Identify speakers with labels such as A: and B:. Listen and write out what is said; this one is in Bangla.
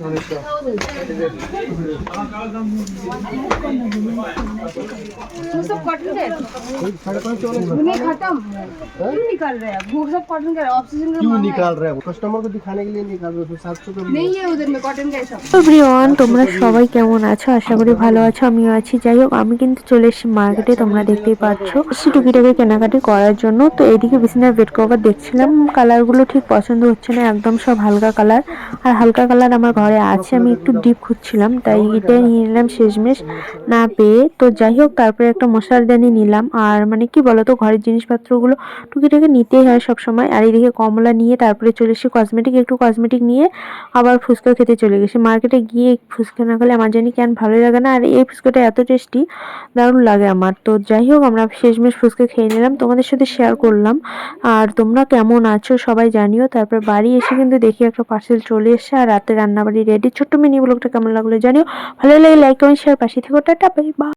A: वो सब कॉटन का है नहीं खत्म क्यों निकाल रहे हैं वो सब कॉटन का है ऑक्सीजन का
B: क्यों
A: महंगा है।
B: निकाल रहे हो कस्टमर को दिखाने के लिए निकाल रहे हो तो सात सौ का भी
A: नहीं है उधर में कॉटन का है सब
C: এভরিওয়ান তোমরা সবাই কেমন আছো আশা করি ভালো আছো আমিও আছি যাই হোক আমি কিন্তু চলে এসেছি মার্কেটে তোমরা দেখতেই পাচ্ছ এসেছি টুকিটাকি কেনাকাটি করার জন্য তো এদিকে বিছানার বেড কভার দেখছিলাম কালারগুলো ঠিক পছন্দ হচ্ছে না একদম সব হালকা কালার আর হালকা কালার আমার ঘরে আছে, আমি একটু ডিপ খুঁজছিলাম, তাই এটাই নিয়ে নিলাম শেষমেশ। না পেয়ে তো যাই হোক, তারপরে একটা মশার দানি নিলাম। আর মানে কি বলতো, ঘরের জিনিসপত্রগুলো টুকিটাকি নিতেই হয় সব সময় আর এদিকে কমলা নিয়ে তারপরে চলে এসে কসমেটিক একটু কসমেটিক নিয়ে আবার ফুচকা খেতে চলে গেছি। মার্কেটে গিয়ে ফুচকা না খেলে আমার জানি কেন ভালো লাগে না। আর এই ফুচকাটা এত টেস্টি দারুণ লাগে আমার। তো যাই হোক, আমরা শেষমেশ ফুচকা খেয়ে নিলাম। তোমাদের সাথে শেয়ার করলাম। আর তোমরা কেমন আছো সবাই জানিও। তারপর বাড়ি এসে কিন্তু দেখি একটা পার্সেল চলে এসেছে। আর রাতে রান্নাবাড়ি রেডি ছোট্ট মিনি ব্লগটা কেমন লাগল জানিও। ভালো লাগে লাইক কমেন্ট শেয়ার পাশে থেকে টাটা বাই বা